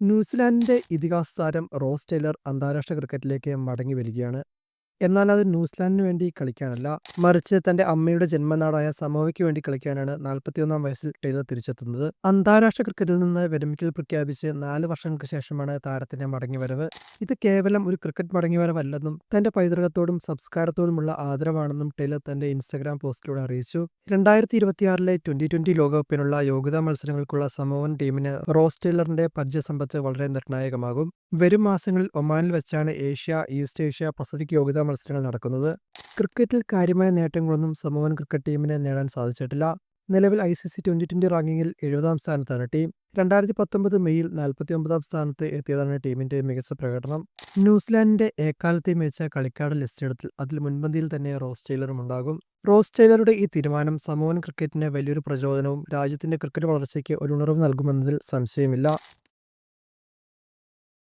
ന്യൂസിലാൻഡിന്റെ ഇതിഹാസ താരം rose Taylor അന്താരാഷ്ട്ര ക്രിക്കറ്റിലേക്ക് മടങ്ങി വരികയാണ്. എന്നാൽ അത് ന്യൂസിലാൻഡിന് വേണ്ടി കളിക്കാനല്ല മറിച്ച് തന്റെ അമ്മയുടെ ജന്മനാടായ സമോവയ്ക്ക് വേണ്ടി കളിക്കാനാണ് നാൽപ്പത്തിയൊന്നാം വയസ്സിൽ ടെയ്ലർ തിരിച്ചെത്തുന്നത്. അന്താരാഷ്ട്ര ക്രിക്കറ്റിൽ നിന്ന് വിരമിക്കൽ പ്രഖ്യാപിച്ച് നാല് വർഷങ്ങൾക്ക് ശേഷമാണ് താരത്തിന്റെ മടങ്ങിവരവ്. ഇത് കേവലം ഒരു ക്രിക്കറ്റ് മടങ്ങിവരവല്ലെന്നും തന്റെ പൈതൃകത്തോടും സംസ്കാരത്തോടുമുള്ള ആദരവാണെന്നും ടെയ്ലർ തന്റെ ഇൻസ്റ്റഗ്രാം പോസ്റ്റിലൂടെ അറിയിച്ചു. രണ്ടായിരത്തി ഇരുപത്തിയാറിലെ ട്വന്റി ട്വന്റി ലോകകപ്പിനുള്ള യോഗ്യതാ മത്സരങ്ങൾക്കുള്ള സമോവൻ ടീമിന് റോസ് ടെയ്ലറിന്റെ പരിചയസമ്പത്ത് വളരെ നിർണായകമാകും. വരും മാസങ്ങളിൽ ഒമാനിൽ വെച്ചാണ് ഏഷ്യ ഈസ്റ്റ് ഏഷ്യ പസഫിക് യോഗ്യതാ മത്സരങ്ങൾ നടക്കുന്നത്. ക്രിക്കറ്റിൽ കാര്യമായ നേട്ടങ്ങളൊന്നും സമോഹൻ ക്രിക്കറ്റ് ടീമിന് നേടാൻ സാധിച്ചിട്ടില്ല. നിലവിൽ I C C twenty twenty റാങ്കിങ്ങിൽ എഴുപതാം സ്ഥാനത്താണ് ടീം. രണ്ടായിരത്തി പത്തൊമ്പത് മെയ്യിൽ നാൽപ്പത്തി ഒമ്പതാം സ്ഥാനത്ത് എത്തിയതാണ് ടീമിന്റെ മികച്ച പ്രകടനം. ന്യൂസിലാൻഡിന്റെ ഏക്കാലത്തെ മികച്ച കളിക്കാരുടെ ലിസ്റ്റെടുത്തിൽ അതിൽ മുൻപന്തിയിൽ തന്നെ റോസ് ടൈലറും ഉണ്ടാകും. റോസ് ടൈലറുടെ ഈ തീരുമാനം സമോഹൻ ക്രിക്കറ്റിന് വലിയൊരു പ്രചോദനവും രാജ്യത്തിന്റെ ക്രിക്കറ്റ് വളർച്ചയ്ക്ക് ഒരു ഉണർവ് നൽകുമെന്നതിൽ സംശയമില്ല.